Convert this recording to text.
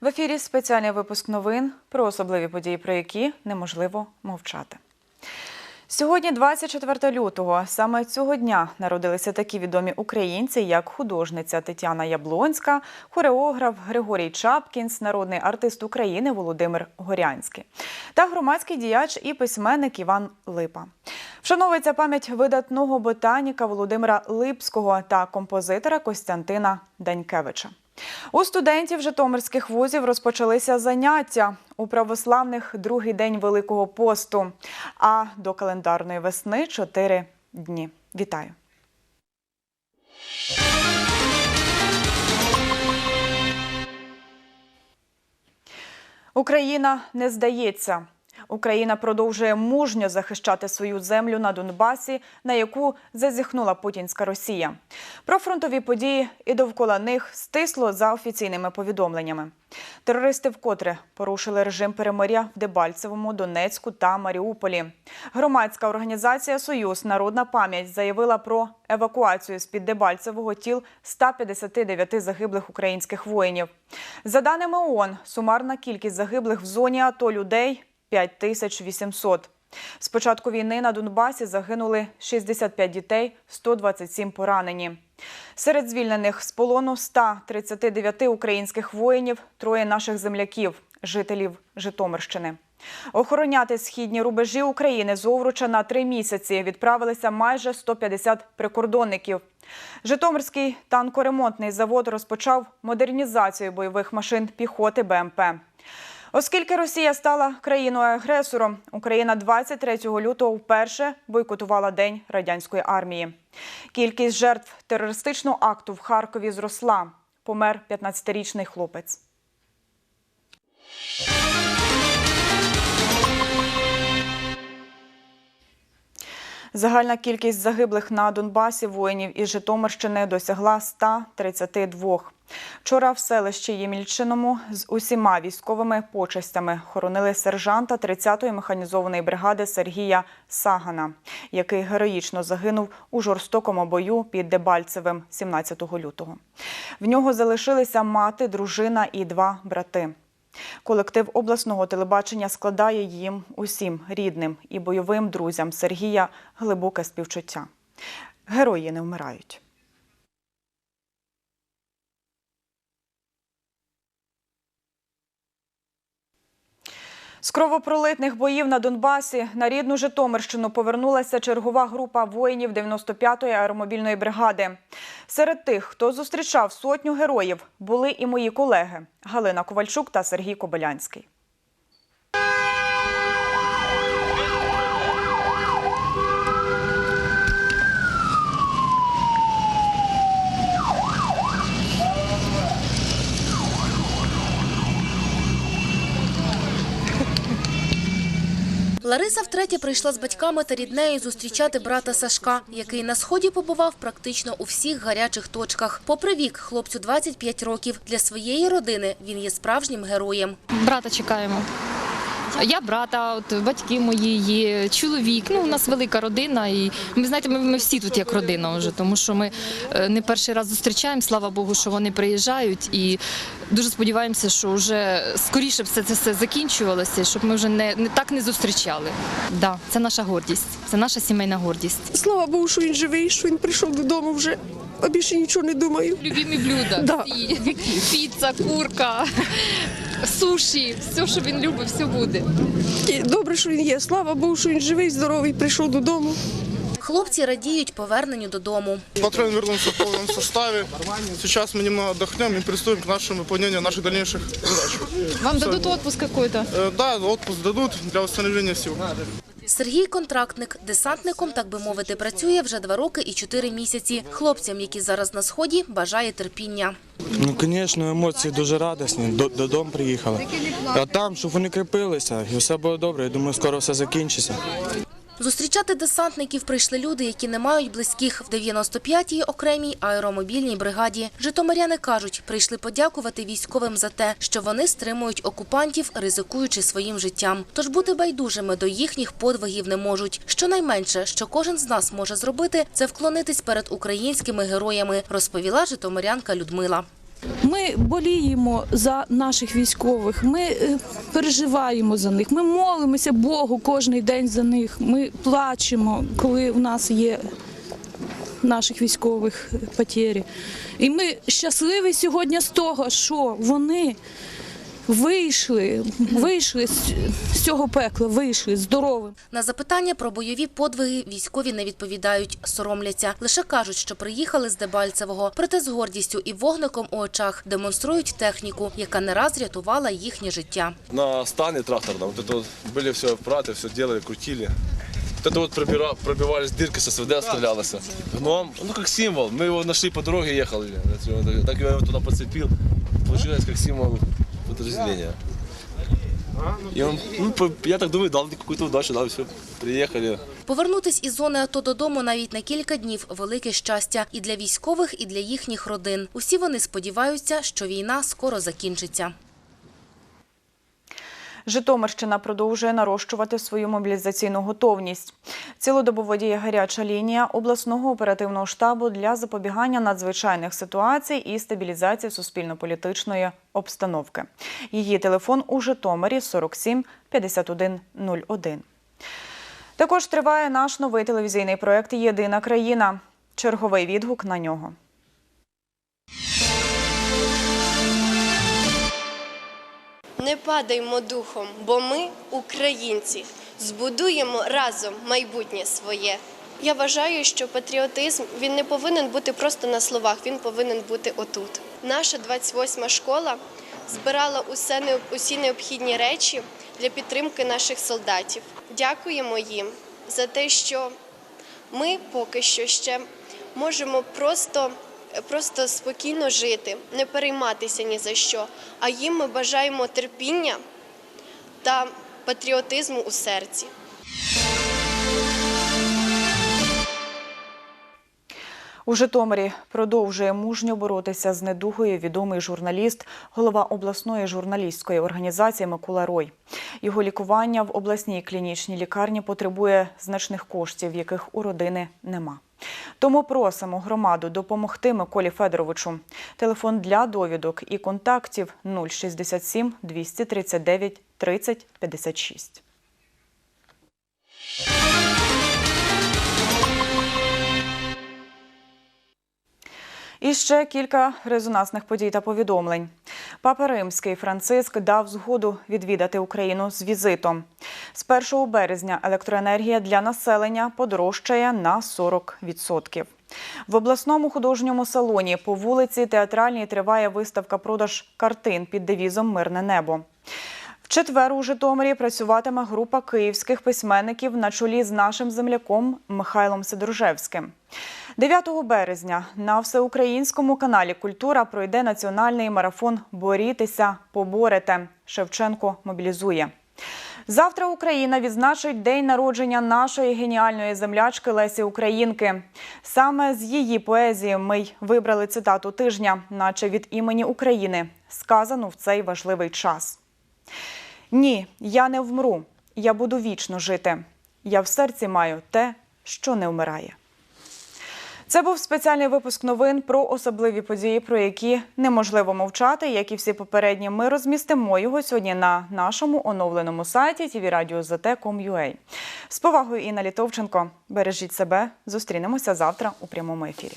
В ефірі спеціальний випуск новин про особливі події, про які неможливо мовчати. Сьогодні, 24 лютого, саме цього дня народилися такі відомі українці, як художниця Тетяна Яблонська, хореограф Григорій Чапкінс, народний артист України Володимир Горянський та громадський діяч і письменник Іван Липа. Вшановується пам'ять видатного ботаніка Володимира Липського та композитора Костянтина Данькевича. У студентів Житомирських вузів розпочалися заняття у православних другий день Великого посту, а до календарної весни чотири дні. Вітаю! Україна не здається. Україна продовжує мужньо захищати свою землю на Донбасі, на яку зазіхнула путінська Росія. Про фронтові події і довкола них стисло за офіційними повідомленнями. Терористи вкотре порушили режим перемиря в Дебальцевому, Донецьку та Маріуполі. Громадська організація Союз Народна пам'ять заявила про евакуацію з під Дебальцевого тіл 159 загиблих українських воїнів. За даними ООН, сумарна кількість загиблих в зоні АТО людей 5800. З початку війни на Донбасі загинули 65 дітей, 127 поранені. Серед звільнених з полону 139 українських воїнів, троє наших земляків, жителів Житомирщини. Охороняти східні рубежі України з Овруча на три місяці відправилися майже 150 прикордонників. Житомирський танкоремонтний завод розпочав модернізацію бойових машин піхоти БМП. Оскільки Росія стала країною-агресором, Україна 23 лютого вперше бойкотувала День радянської армії. Кількість жертв терористичного акту в Харкові зросла. Помер 15-річний хлопець. Загальна кількість загиблих на Донбасі воїнів із Житомирщини досягла 132. Вчора в селищі Ємільчиному з усіма військовими почестями хоронили сержанта 30-ї механізованої бригади Сергія Сагана, який героїчно загинув у жорстокому бою під Дебальцевим 17 лютого. В нього залишилися мати, дружина і два брати. Колектив обласного телебачення складає їм усім рідним і бойовим друзям Сергія глибоке співчуття. Герої не вмирають. З кровопролитних боїв на Донбасі на рідну Житомирщину повернулася чергова група воїнів 95-ї аеромобільної бригади. Серед тих, хто зустрічав сотню героїв, були і мої колеги Галина Ковальчук та Сергій Кобилянський. Лариса втретє прийшла з батьками та ріднею зустрічати брата Сашка, який на сході побував практично у всіх гарячих точках. Попри вік, хлопцю 25 років. Для своєї родини він є справжнім героєм. Брата чекаємо. Я брата, от батьки мої, є, чоловік. Ну, у нас велика родина, і ми знаєте, ми, ми всі тут як родина вже, тому що ми е, не перший раз зустрічаємо. Слава Богу, що вони приїжджають, і дуже сподіваємося, що вже скоріше все це все закінчувалося, щоб ми вже не, не так не зустрічали. Да, це наша гордість, це наша сімейна гордість. Слава Богу, що він живий, що він прийшов додому вже, а більше нічого не думаю. Любімі блюда, Да. піца, курка, суші, все, що він любить, все буде. І добре, що він є. Слава Богу, що він живий, здоровий, прийшов додому. Хлопці радіють поверненню додому. Патруль вернулся в полном составе. Сейчас мы немного отдохнем и приступим к нашему выполнению наших дальнейших задач. Вам дадуть отпуск какой-то? Э, Да, отпуск дадут для восстановления сил. Сергій контрактник, десантником, так би мовити, працює вже два роки і чотири місяці. Хлопцям, які зараз на сході, бажає терпіння. Ну, звісно, емоції дуже радісні. Додому приїхали. А там, щоб вони кріпилися, і все було добре. Я думаю, скоро все закінчиться. Зустрічати десантників прийшли люди, які не мають близьких в 95-й окремій аеромобільній бригаді. Житомиряни кажуть, прийшли подякувати військовим за те, що вони стримують окупантів, ризикуючи своїм життям. Тож бути байдужими до їхніх подвигів не можуть. Щонайменше, що кожен з нас може зробити, це вклонитись перед українськими героями, розповіла житомирянка Людмила. Ми боліємо за наших військових, ми е, переживаємо за них, ми молимося Богу кожен день за них. Ми плачемо, коли у нас є наших військових потері. І ми щасливі сьогодні з того, що вони вийшли, вийшли з з цього пекла, вийшли здоровими. На запитання про бойові подвиги військові не відповідають, соромляться. Лише кажуть, що приїхали з Дебальцевого, проте з гордістю і вогником у очах демонструють техніку, яка не раз рятувала їхнє життя. на стане тракторном. Вот это вот были все аппараты, все делали, крутили. Вот это вот пробира- пробивались дырки с СВД оставлялось. Гном, ну как символ. Мы его нашли по дороге, ехали. Так я его туда подцепил. Получилось как символ подразделения. И он, ну, я так думаю, дал мне какую-то удачу, да, все, приехали. Повернутись із зони АТО додому навіть на кілька днів – велике щастя і для військових, і для їхніх родин. Усі вони сподіваються, що війна скоро закінчиться. Житомирщина продовжує нарощувати свою мобілізаційну готовність. Цілодобово діє гаряча лінія обласного оперативного штабу для запобігання надзвичайних ситуацій і стабілізації суспільно-політичної обстановки. Її телефон у Житомирі 47 51 01. Також триває наш новий телевізійний проект Єдина країна. Черговий відгук на нього. Не падаймо духом, бо ми, українці, збудуємо разом майбутнє своє. Я вважаю, що патріотизм він не повинен бути просто на словах, він повинен бути отут. Наша 28-ма школа збирала усе усі необхідні речі для підтримки наших солдатів. Дякуємо їм за те, що ми поки що ще можемо просто, просто спокійно жити, не перейматися ні за що. А їм ми бажаємо терпіння та патріотизму у серці. У Житомирі продовжує мужньо боротися з недугою відомий журналіст, голова обласної журналістської організації Микола Рой. Його лікування в обласній клінічній лікарні потребує значних коштів, яких у родини нема. Тому просимо громаду допомогти Миколі Федоровичу. Телефон для довідок і контактів 067 239 30 56. І ще кілька резонансних подій та повідомлень. Папа Римський Франциск дав згоду відвідати Україну з візитом. З 1 березня електроенергія для населення подорожчає на 40%. В обласному художньому салоні по вулиці Театральній триває виставка продаж картин під девізом Мирне небо. В четвер у Житомирі працюватиме група київських письменників на чолі з нашим земляком Михайлом Сидоржевським. 9 березня на всеукраїнському каналі Культура пройде національний марафон Борітеся, поборете. Шевченко мобілізує. Завтра Україна відзначить день народження нашої геніальної землячки Лесі Українки. Саме з її поезії ми й вибрали цитату тижня, наче від імені України, сказану в цей важливий час. Ні, я не вмру. Я буду вічно жити. Я в серці маю те, що не вмирає. Це був спеціальний випуск новин про особливі події, про які неможливо мовчати. Як і всі попередні, ми розмістимо його сьогодні на нашому оновленому сайті tvradio.zt.com.ua. З повагою Інна Літовченко. Бережіть себе. Зустрінемося завтра у прямому ефірі.